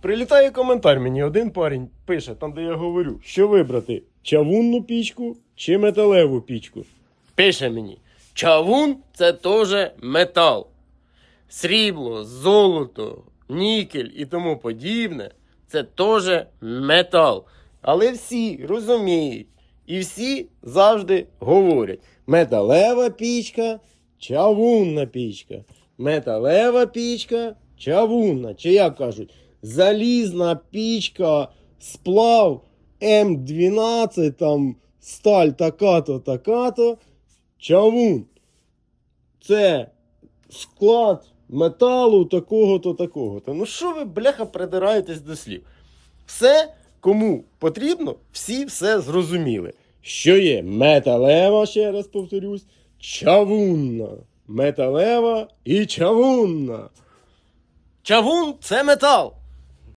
Прилітає коментар мені, один парень пише, там де я говорю, що вибрати: чавунну пічку чи металеву пічку. Пише мені: чавун це теж метал. Срібло, золото, нікель і тому подібне це теж метал. Але всі розуміють і всі завжди говорять: металева пічка, чавунна пічка. Металева пічка, чавунна. Чи як кажуть, залізна пічка, сплав М12, там сталь така-то, така-то, чавун. Це склад металу такого-то, такого-то. Ну що ви, бляха, придираєтесь до слів? Все, кому потрібно, всі все зрозуміли. Що є металева, ще раз повторюсь, чавунна. Металева і чавунна. Чавун це метал.